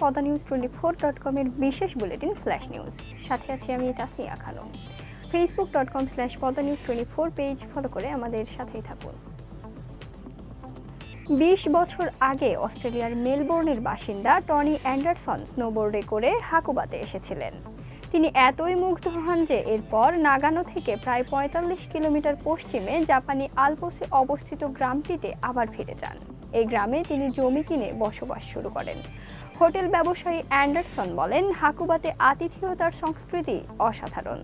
পদা news twenty four dot কমের বিশেষ bulletin flash news. সাথে আছি আমি Tasnia Khanam. Facebook dot com slash Padma news twenty four page follow করে আমাদের সাথেই থাকুন। বিশ বছর আগে অস্ট্রেলিয়ার মেলবোর্নের বাসিন্দা টনি অ্যান্ডারসন স্নোবোর্ডে করে হাকুবাতে এসেছিলেন। তিনি এতই মুগ্ধ হন যে এরপর নাগানো থেকে প্রায় পঁয়তাল্লিশ কিলোমিটার পশ্চিমে জাপানি আলপোসে অবস্থিত গ্রামটিতে আবার ফিরে যান। এই গ্রামে তিনি জমি কিনে বসবাস শুরু করেন। হোটেল ব্যবসায়ী অ্যান্ডারসন বলেন, হাকুবাতে আতিথেয়তার সংস্কৃতি অসাধারণ।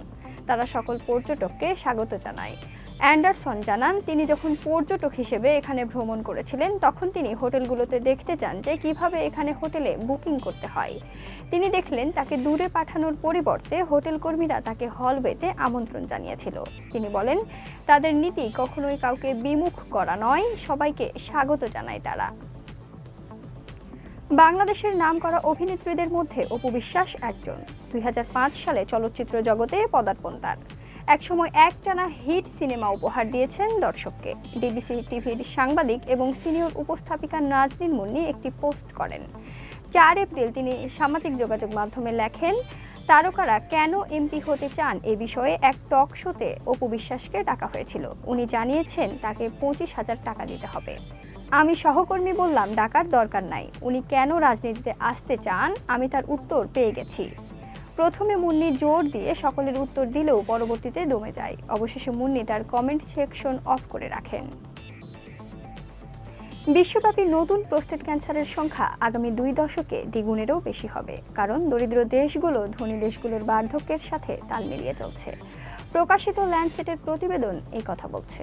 তারা সকল পর্যটককে স্বাগত জানায়। অ্যান্ডারসন জানান, তিনি যখন পর্যটক হিসেবে এখানে ভ্রমণ করেছিলেন, তখন তিনি হোটেলগুলোতে দেখতে চান যে কীভাবে এখানে হোটেলে বুকিং করতে হয়। তিনি দেখলেন তাকে দূরে পাঠানোর পরিবর্তে হোটেল কর্মীরা তাকে হলওয়েতে আমন্ত্রণ জানিয়েছিল। তিনি বলেন, তাদের নীতি কখনোই কাউকে বিমুখ করা নয়, সবাইকে স্বাগত জানায় তারা। বাংলাদেশের নাম করা অভিনেত্রীদের মধ্যে অপু বিশ্বাস একজন। দুই হাজার পাঁচ সালে চলচ্চিত্র জগতে পদার্পণ তার। একসময় একটানা হিট সিনেমা উপহার দিয়েছেন দর্শককে। ডিবিসি টিভির সাংবাদিক এবং সিনিয়র উপস্থাপিকা নাজনীন মুন্নি একটি পোস্ট করেন। চার এপ্রিল তিনি সামাজিক যোগাযোগ মাধ্যমে লেখেন, তারকারা কেন এমপি হতে চান এ বিষয়ে এক টক শোতে অপু বিশ্বাসকে ডাকা হয়েছিল। উনি জানিয়েছেন, তাকে পঁচিশ হাজার টাকা দিতে হবে। আমি সহকর্মী বললাম, ডাকার দরকার নাই। উনি কেন রাজনীতিতে আসতে চান? আমি তার উত্তর পেয়ে গেছি। প্রথমে মুন্নি জোর দিয়ে সকলের উত্তর দিলেও পরবর্তীতে দমে যায়। অবশেষে মুন্নি তার কমেন্ট সেকশন অফ করে রাখেন। বিশ্বব্যাপী নতুন প্রোস্টেট ক্যান্সারের সংখ্যা আগামী দুই দশকে দ্বিগুণেরও বেশি হবে। কারণ দরিদ্র দেশগুলো ধনী দেশগুলোর বার্ধক্যের সাথে তাল মিলিয়ে চলছে। প্রকাশিত ল্যান্ডসেটের প্রতিবেদন এই কথা বলছে।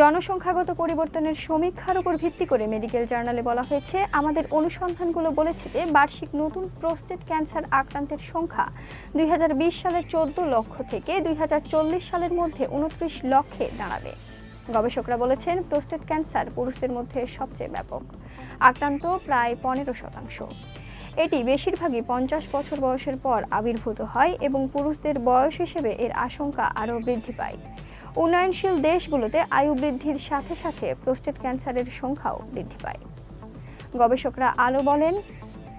জনসংখ্যাগত পরিবর্তনের সমীক্ষার উপর ভিত্তি করে মেডিকেল জার্নালে বলা হয়েছে, আমাদের অনুসন্ধানগুলো বলেছে যে বার্ষিক নতুন প্রোস্টেট ক্যান্সার আক্রান্তের সংখ্যা দুই হাজার বিশ সালের চোদ্দ লক্ষ থেকে দুই হাজার চল্লিশ সালের মধ্যে উনত্রিশ লক্ষে দাঁড়াবে। গবেষকরা বলেছেন, প্রোস্টেট ক্যান্সার পুরুষদের মধ্যে সবচেয়ে ব্যাপক। আক্রান্ত প্রায় পনেরো শতাংশ। এটি বেশিরভাগই পঞ্চাশ বছর বয়সের পর আবির্ভূত হয় এবং পুরুষদের বয়স হিসেবে এর আশঙ্কা আরও বৃদ্ধি পায়। উন্নয়নশীল দেশগুলোতে আয়ু বৃদ্ধির সাথে সাথে প্রোস্টেট ক্যান্সারের সংখ্যাও বৃদ্ধি পায়। গবেষকরা আলো বলেন,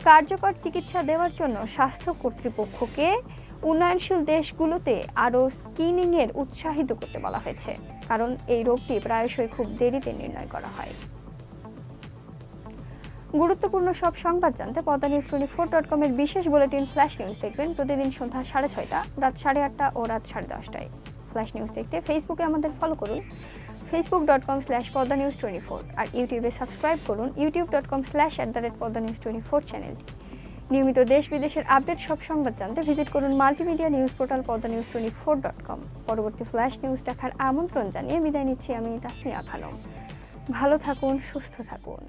কার্যকর চিকিৎসা দেওয়ার জন্য স্বাস্থ্য কর্তৃপক্ষকে উন্নয়নশীল দেশগুলোতে আরও স্ক্রিনিংয়ের উৎসাহিত করতে বলা হয়েছে, কারণ এই রোগটি প্রায়শই খুব দেরিতে নির্ণয় করা হয়। গুরুত্বপূর্ণ সব সংবাদ জানতে Padma news twenty four dot কমের বিশেষ বুলেটিন ফ্ল্যাশ নিউজ দেখবেন প্রতিদিন সন্ধ্যা সাড়ে ছয়টা, রাত সাড়ে আটটা ও রাত সাড়ে দশটায়। ফ্ল্যাশ নিউজ দেখতে ফেসবুকে আমাদের ফলো করুন Facebook dot com slash Padma news twenty four আর ইউটিউবে সাবস্ক্রাইব করুন YouTube dot com slash at the rate Padma news twenty four চ্যানেলটি নিয়মিত দেশ বিদেশের আপডেট সব সংবাদ জানতে ভিজিট করুন multimedia news portal Padma news twenty four dot com পরবর্তী ফ্ল্যাশ নিউজ দেখার আমন্ত্রণ জানিয়ে বিদায় নিচ্ছি আমি তাসমিয়া খানম ভালো থাকুন, সুস্থ থাকুন।